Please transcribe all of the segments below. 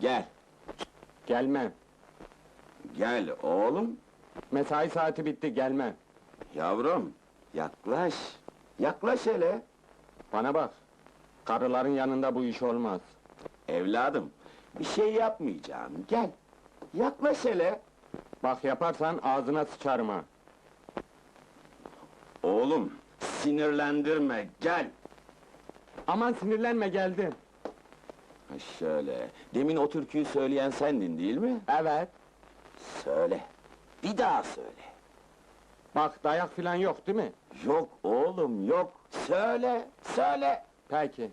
Gel, Gelmem. gel oğlum. Mesai saati bitti, gelmem. Yavrum, yaklaş. Yaklaş hele. Bana bak. Karıların yanında bu iş olmaz. Evladım, bir şey yapmayacağım. Gel. Yaklaş hele. Bak yaparsan ağzına sıçarım ha. Oğlum, sinirlendirme, gel. Aman sinirlenme geldim. Ha şöyle, demin o türküyü söyleyen sendin değil mi? Evet. Söyle. Bir daha söyle. Bak dayak filan yok değil mi? Yok oğlum, yok. Söyle, söyle. Peki.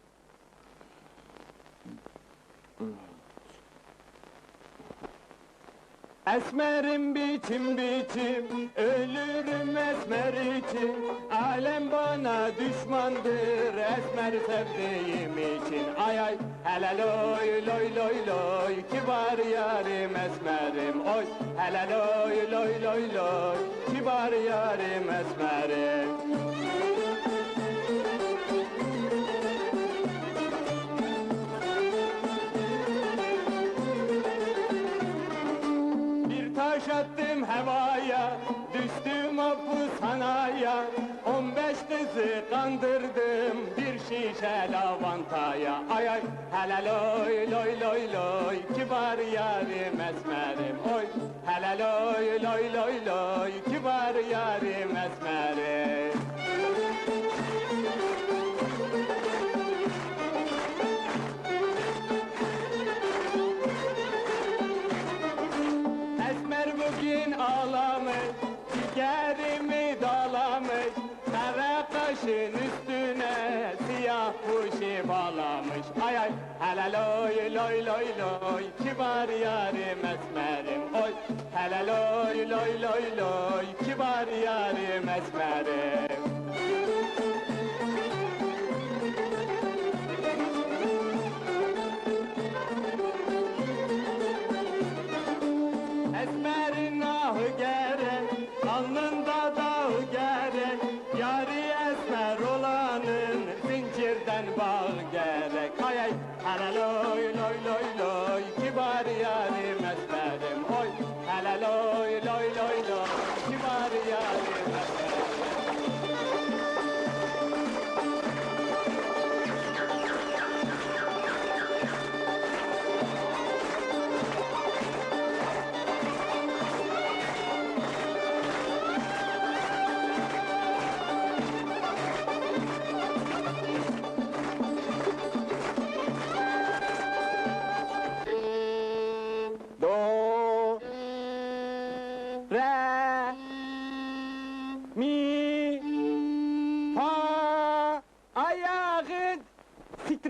Esmerim biçim biçim, ölürüm esmer için. Alem bana düşmandır, esmer sevdiğim için. Ay ay, hele loy loy loy loy, kibar yarim esmerim. Oy, hele loy loy loy loy, kibar yarim esmerim Taş attım havaya, düştüm hapishanaya On beş kızı kandırdım, bir şişe lavantaya. Ay ay, hele loy loy loy loy, kibar yarim esmerim. Oy, hele loy loy loy loy, kibar yarim esmerim loy loy loy kibar yarim esmerim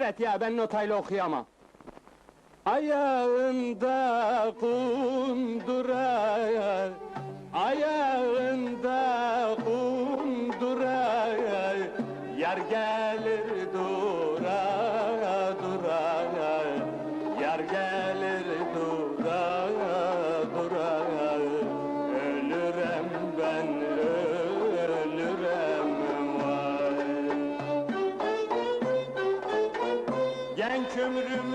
Siktir et ya ben notayla okuyamam. Ayağında kundura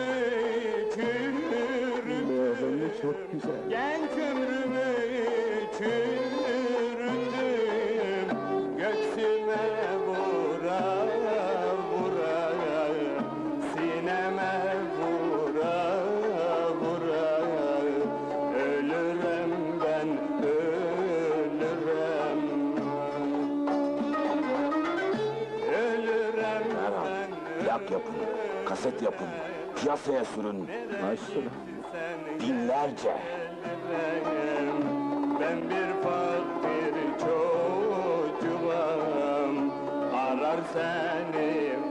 ömrümü çürüttüm çok güzel. Genç ömrümü çürüttüm. Göksüme vura vura Sineme vura vura. Ölürem ben ölürem Ölürem ben Yak yapın, kaset yapın, piyasaya sürün. Binlerce. Ben bir fakir çocuğum Arar seni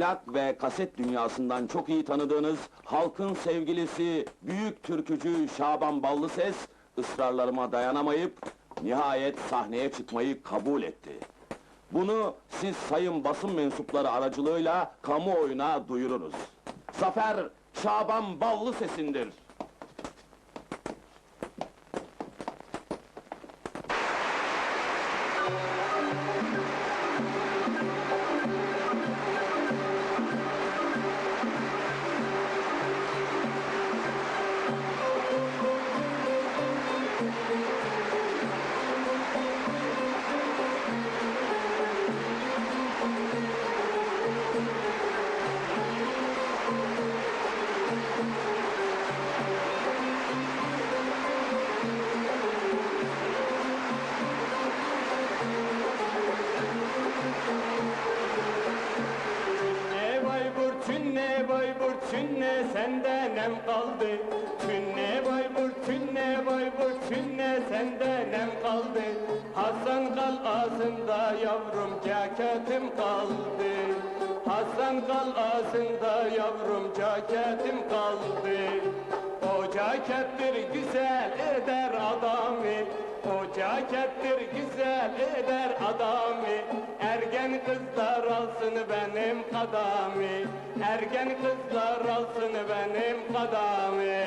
plak ve kaset dünyasından çok iyi tanıdığınız halkın sevgilisi, büyük türkücü Şaban Ballıses, ısrarlarıma dayanamayıp nihayet sahneye çıkmayı kabul etti. Bunu siz sayın basın mensupları aracılığıyla kamuoyuna duyurunuz. Zafer Şaban Ballıses'indir. Ne Hasan kal ağzında yavrum ceketim kaldı. Hasan kal ağzında yavrum ceketim kaldı. O cekettir güzel eder adamı. O cekettir güzel eder adamı. Ergen kızlar alsın benim kadami Ergen kızlar alsın benim kadami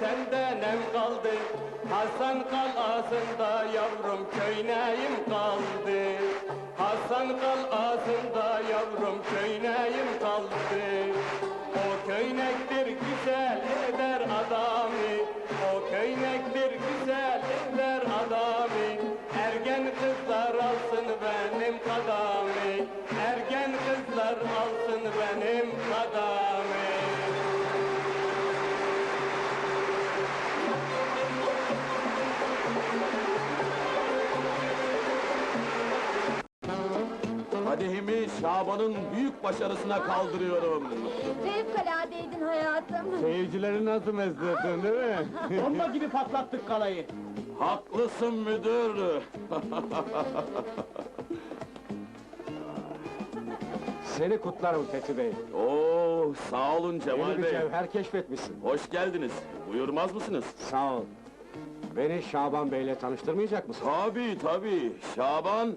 de get sende nem kaldı. Hasan kal ağzında yavrum köyneyim kaldı. Hasan kal ağzında yavrum köyneyim kaldı. O köynektir güzel eder adamı. O köynektir güzel eder adamı. Ergen kızlar alsın benim kadami. Ergen kızlar alsın benim kadami. Şaban'ın büyük başarısına kaldırıyorum. Fevkaladeydin hayatım. Seyircileri nasıl mesledin değil mi? Bomba gibi patlattık kalayı. Haklısın müdür. Seni kutlarım Fethi Bey. Oo, sağ olun Cemal Yeni bir Bey. cevher keşfetmişsin. Hoş geldiniz. Buyurmaz mısınız? Sağ ol. Beni Şaban Bey'le tanıştırmayacak mısın? Tabii tabii. Şaban,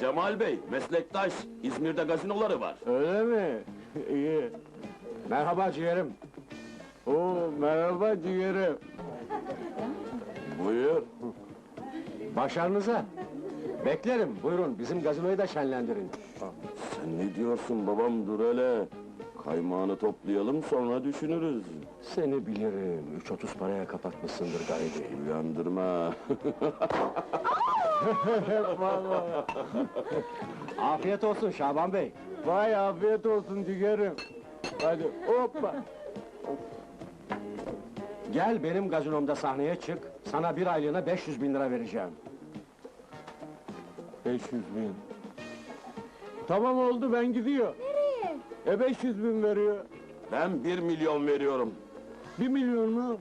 Cemal Bey, meslektaş. İzmir'de gazinoları var. Öyle mi? İyi. Merhaba ciğerim. Oo, merhaba ciğerim. Buyur. Başarınıza. Beklerim. Buyurun bizim gazinoyu da şenlendirin. Sen ne diyorsun babam dur hele. Kaymağını toplayalım sonra düşünürüz. Seni bilirim. Üç otuz paraya kapatmışsındır garibi. Uyandırma. Afiyet olsun Şaban Bey. Vay afiyet olsun ciğerim. Hadi hoppa. Gel benim gazinomda sahneye çık. Sana bir aylığına 500 bin lira vereceğim. 500 bin. Tamam oldu ben gidiyor. Nereye? E 500 bin veriyor. ben bir milyon veriyorum. Bir milyon mu?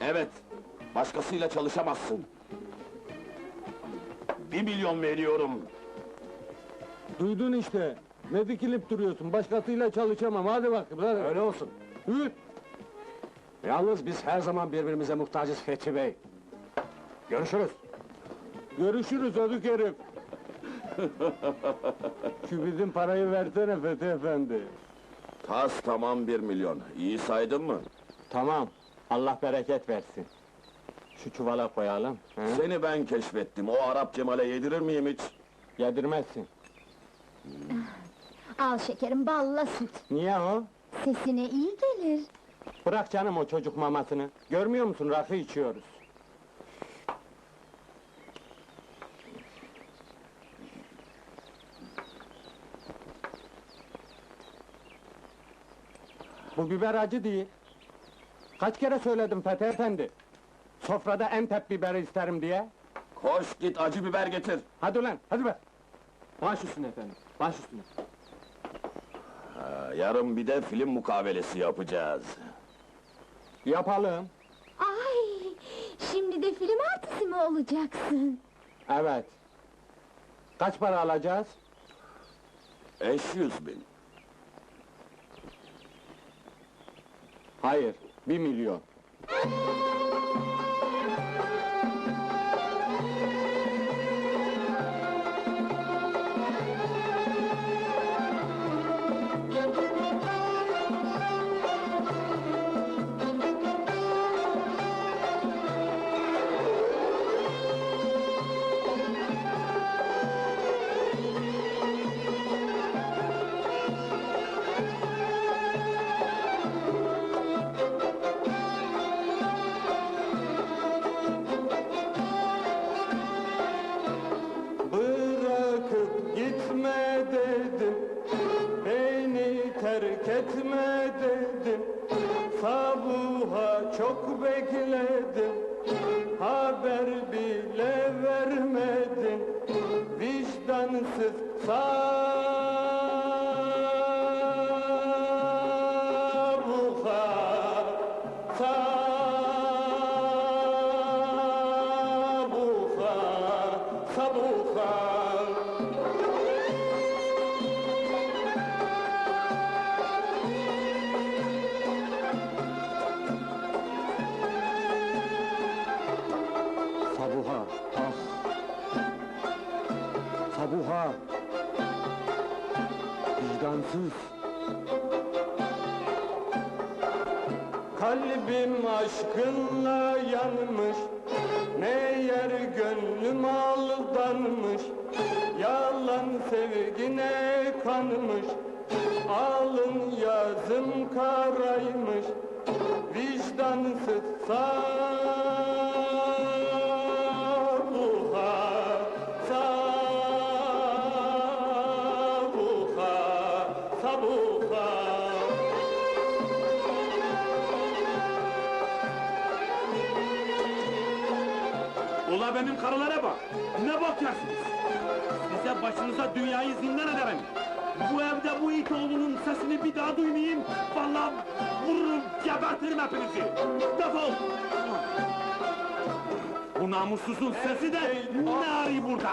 Evet, başkasıyla çalışamazsın. Bir milyon veriyorum. Duydun işte. Ne dikilip duruyorsun? Başkasıyla çalışamam. Hadi bak. Hadi. Öyle olsun. Hüt. Yalnız biz her zaman birbirimize muhtacız Fethi Bey. Görüşürüz. Görüşürüz ödük herif. Şu bizim parayı versene Fethi Efendi. Tas tamam bir milyon. İyi saydın mı? Tamam. Allah bereket versin. Şu çuvala koyalım. He? Seni ben keşfettim. O Arap Cemal'e yedirir miyim hiç? Yedirmezsin. Al şekerim balla süt. Niye o? Sesine iyi gelir. Bırak canım o çocuk mamasını. Görmüyor musun rakı içiyoruz. Bu biber acı değil. Kaç kere söyledim Fethi Efendi? Sofrada Entep biberi isterim diye. Koş git acı biber getir. Hadi ulan, hadi be! Baş üstüne efendim, baş üstüne. Ha, yarın bir de film mukabelesi yapacağız. Yapalım. Ay, şimdi de film artisti mi olacaksın? Evet. Kaç para alacağız? 500 bin. Hayır, bir milyon. Sabuha çok bekledim, haber bile vermedin. Vicdansız sabuha, Kalbim aşkınla yanmış Meğer gönlüm aldanmış. Yalan sevgine kanmış Alın yazım karaymış. Vicdansız Benim karılara bak! Ne bakıyorsunuz? Size başınıza dünyayı zindan ederim! Bu evde bu it oğlunun sesini bir daha duymayayım, vallahi vururum, gebertirim hepinizi! Defol! Bu namussuzun sesi de ne arıyor burada?